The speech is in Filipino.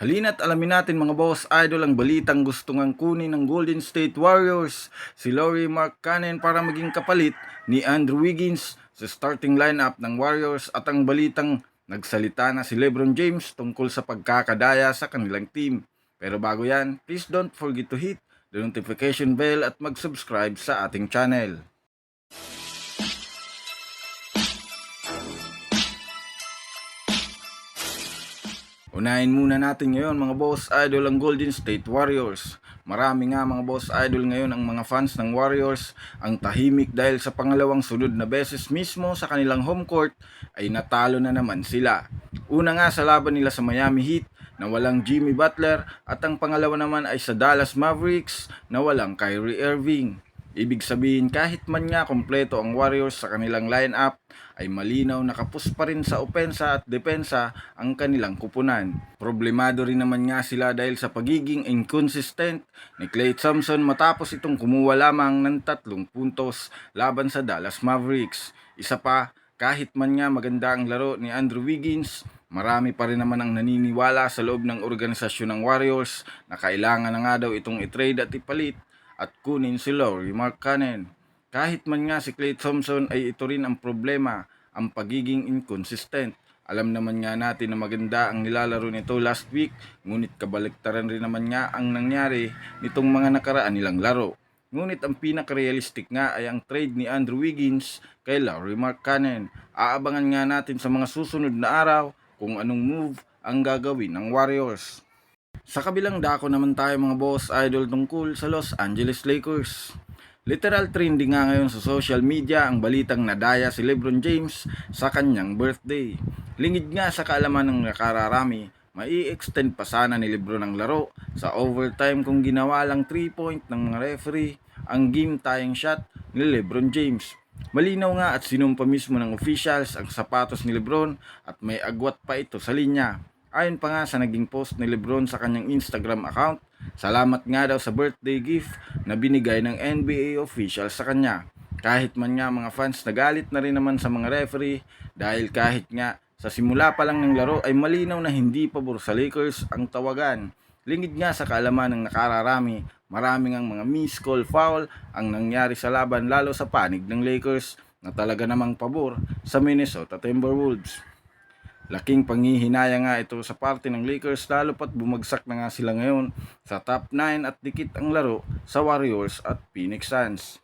Halina't alamin natin mga boss idol ang balitang gusto ngang kunin ng Golden State Warriors si Laurie Markkanen para maging kapalit ni Andrew Wiggins sa starting lineup ng Warriors at ang balitang nagsalita na si LeBron James tungkol sa pagkakadaya sa kanilang team. Pero bago yan, please don't forget to hit the notification bell at mag-subscribe sa ating channel. Unahin muna natin ngayon mga boss idol ang Golden State Warriors. Marami nga mga boss idol ngayon ang mga fans ng Warriors ang tahimik dahil sa pangalawang sunod na beses mismo sa kanilang home court ay natalo na naman sila. Una nga sa laban nila sa Miami Heat na walang Jimmy Butler at ang pangalawa naman ay sa Dallas Mavericks na walang Kyrie Irving. Ibig sabihin kahit man nga kompleto ang Warriors sa kanilang lineup ay malinaw nakapus pa rin sa opensa at depensa ang kanilang kupunan. Problemado rin naman nga sila dahil sa pagiging inconsistent ni Klay Thompson matapos itong kumuha lamang ng tatlong puntos laban sa Dallas Mavericks. Isa pa, kahit man nga maganda ang laro ni Andrew Wiggins, marami pa rin naman ang naniniwala sa loob ng organisasyon ng Warriors na kailangan na nga daw itong itrade at ipalit at kunin si Laurie Markkanen. Kahit man nga si Klay Thompson ay ito rin ang problema, ang pagiging inconsistent. Alam naman nga natin na maganda ang nilalaro nito last week, ngunit kabaliktaran rin naman nga ang nangyari nitong mga nakaraan nilang laro. Ngunit ang pinaka-realistic nga ay ang trade ni Andrew Wiggins kay Laurie Markkanen. Aabangan nga natin sa mga susunod na araw kung anong move ang gagawin ng Warriors. Sa kabilang dako naman tayo mga boss idol tungkol sa Los Angeles Lakers. Literal trending nga ngayon sa social media ang balitang nadaya si Lebron James sa kanyang birthday. Lingid nga sa kaalaman ng nakararami, mai-extend pa sana ni Lebron ang laro sa overtime kung ginawa lang 3 point ng mga referee ang game tying shot ni Lebron James. Malinaw nga at sinumpa mismo ng officials ang sapatos ni Lebron at may agwat pa ito sa linya. Ayon pa nga sa naging post ni Lebron sa kanyang Instagram account, salamat nga daw sa birthday gift na binigay ng NBA official sa kanya. Kahit man nga mga fans nagalit na rin naman sa mga referee dahil kahit nga sa simula pa lang ng laro ay malinaw na hindi pabor sa Lakers ang tawagan. Lingid nga sa kaalaman ng nakararami, maraming ang mga miss call foul ang nangyari sa laban lalo sa panig ng Lakers na talaga namang pabor sa Minnesota Timberwolves. Laking panghihinaya nga ito sa parte ng Lakers lalo pat bumagsak na nga sila ngayon sa top 9 at dikit ang laro sa Warriors at Phoenix Suns.